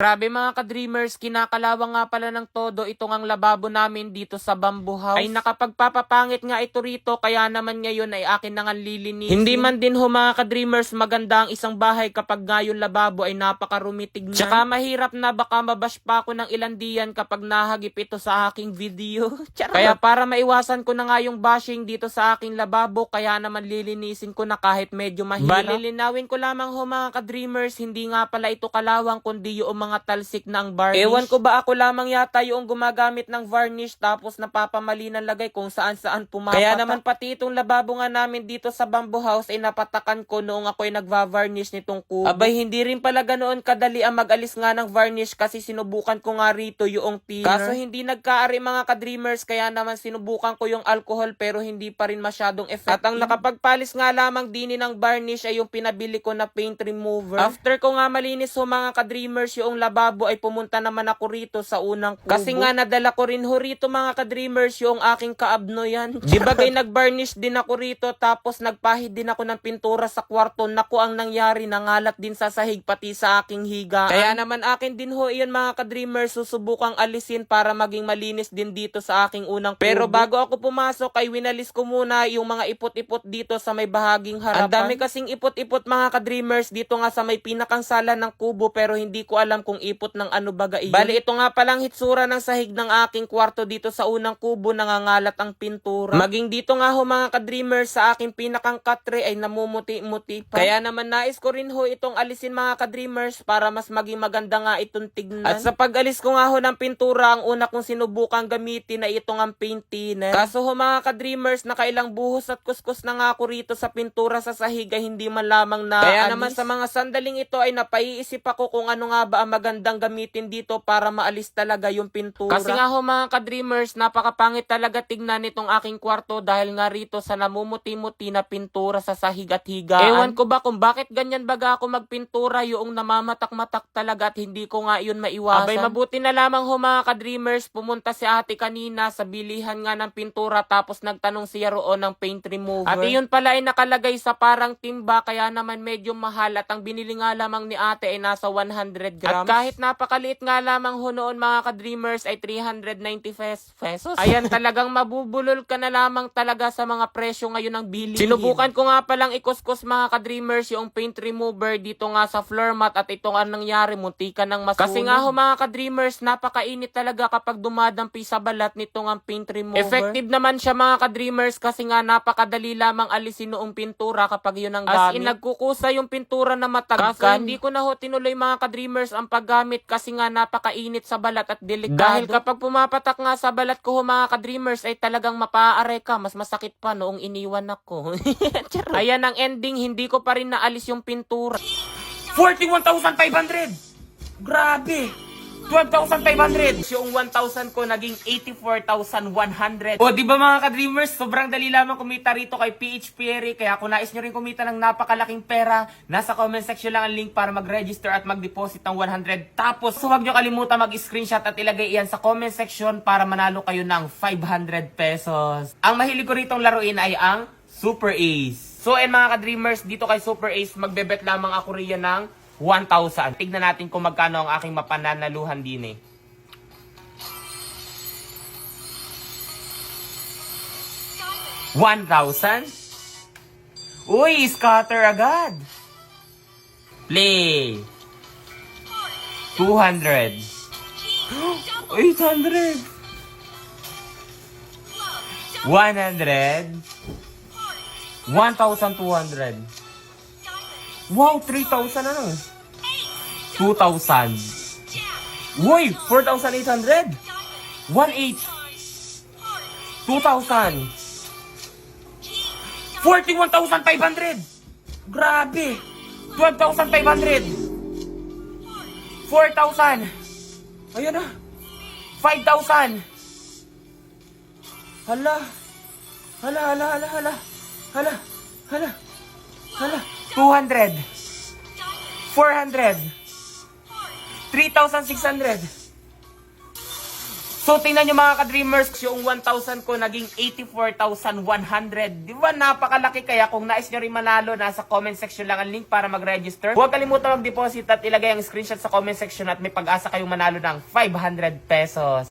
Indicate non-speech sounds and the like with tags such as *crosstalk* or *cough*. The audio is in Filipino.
Grabe mga ka-dreamers, kinakalawang nga pala ng todo itong ang lababo namin dito sa Bamboo House. Ay nakapagpapapangit nga ito rito, kaya naman ngayon ay akin na nga lilinisin. Hindi man din ho mga ka-dreamers, maganda ang isang bahay kapag nga yung lababo ay napakarumitig na. Tsaka mahirap na baka mabash pa ako ng ilan diyan kapag nahagip ito sa aking video. *laughs* Charot. Kaya para maiwasan ko na nga yung bashing dito sa aking lababo, kaya naman lilinisin ko na kahit medyo mahirap. Balilinawin ko lamang ho mga ka-dreamers, hindi nga pala ito kalawang kundi yung mga talsik ng varnish. Ewan ko ba ako lamang yata yung gumagamit ng varnish tapos napapamali ng lagay kung saan saan pumapatak. Kaya naman pati itong lababo nga namin dito sa bamboo house ay napatakan ko noong ako'y nagva-varnish nitong kubo. Abay hindi rin pala ganoon kadali ang mag-alis nga ng varnish kasi sinubukan ko nga rito yung thinner. Kaso hindi nagkaari mga ka-dreamers kaya naman sinubukan ko yung alcohol pero hindi pa rin masyadong effective. At ang nakapagpalis nga lamang dini ng varnish ay yung pinabili ko na paint remover. After ko nga malinis ho mga ka-dreamers yung lababo ay pumunta naman ako rito sa unang kubo. Kasi nga nadala ko rin ho rito mga ka-dreamers yung aking kaabno yan. Di bagay nag-varnish din ako rito tapos nagpahid din ako ng pintura sa kwarto. Naku ang nangyari nangalat din sa sahig pati sa aking higaan. Kaya naman akin din ho iyon mga ka-dreamers susubukang alisin para maging malinis din dito sa aking unang kubo. Pero bago ako pumasok ay winalis ko muna yung mga ipot-ipot dito sa may bahaging harapan. Ang dami kasing ipot-ipot mga ka-dreamers dito nga sa may pinakang sala ng kubo pero hindi ko alam kung ipot ng ano baga iyon. Bali ito nga palang hitsura ng sahig ng aking kwarto dito sa unang kubo nangangalat ang pintura. Maging dito nga ho mga ka-dreamers sa aking pinakang katre ay namumuti-muti pa. Kaya naman nais ko rin ho itong alisin mga ka-dreamers para mas maging maganda nga itong tignan. At sa pag-alis ko nga ho ng pintura ang una kong sinubukang gamitin ay itong ang paint thinner. Kaso ho mga ka-dreamers nakailang buhos at kuskus na nga ako rito sa pintura sa sahig ay hindi man lamang na Kaya naman sa mga sandaling ito ay napaiisip ako kung ano nga ba ang magandang gamitin dito para maalis talaga yung pintura. Kasi nga ho mga ka-dreamers, napakapangit talaga tignan nitong aking kwarto dahil nga rito sa namumuti-muti na pintura sa sahig at higaan. Ewan ko ba kung bakit ganyan baga ako magpintura yung namamatak-matak talaga at hindi ko nga yun maiwasan. Abay mabuti na lamang ho mga ka-dreamers, pumunta si ate kanina sa bilihan nga ng pintura tapos nagtanong siya roon ng paint remover. At iyon pala ay nakalagay sa parang timba kaya naman medyo mahal at ang binili nga lamang ni ate ay nasa 100 grams. At kahit napakaliit nga lamang ho noon mga ka-dreamers ay 390 fes- pesos. Ayan *laughs* talagang mabubulol ka na lamang talaga sa mga presyo ngayon ng bilihin. Sinubukan ko nga palang ikuskus mga ka-dreamers yung paint remover dito nga sa floor mat at ito nga nangyari munti ka ng masunog. Kasi nga ho mga ka-dreamers napakainit talaga kapag dumadampi sa balat nito nga paint remover. Effective naman siya mga ka-dreamers kasi nga napakadali lamang alisin noong pintura kapag yun ang gamit. As in nagkukusa yung pintura na matagal. Kaso hindi ko na ho tinuloy mga ka-dreamers ang paggamit kasi nga napakainit sa balat at delikado. Dahil kapag pumapatak nga sa balat ko mga ka-dreamers ay talagang mapaaray ka. Mas masakit pa noong iniwan ako. *laughs* Ayan ang ending, hindi ko pa rin naalis yung pintura. 41,500! Grabe! 12,500! Yung 1,000 ko naging 84,100. O, di ba mga ka-dreamers, sobrang dali lamang kumita rito kay PH Perry. Kaya kung nais nyo rin kumita ng napakalaking pera, nasa comment section lang ang link para mag-register at mag-deposit ng 100. Tapos, huwag nyo kalimutan mag-screenshot at ilagay iyan sa comment section para manalo kayo ng 500 pesos. Ang mahilig ko ritong laruin ay ang Super Ace. So, and mga ka-dreamers, dito kay Super Ace, magbebet lamang ako riyan ng 1,000. Tignan natin kung magkano ang aking mapananaluhan din eh. One thousand? Uy, scatter agad. Play. 200. 800. 100. 1,200. Wow, 3,000 ano? 2,000. Uy, 4,800. 1,800. 2,000. 41,500. Grabe. 12,500. 4,000. Ayun na. 5,000. Hala. Hala, hala, hala, hala. Hala, hala. Hala. 200. 400. 3,600. So tingnan nyo mga ka-dreamers, yung 1,000 ko naging 84,100. Di ba napakalaki kaya kung nais nyo rin manalo, nasa comment section lang ang link para mag-register. Huwag kalimutan mag-deposit at ilagay ang screenshot sa comment section at may pag-asa kayong manalo ng 500 pesos.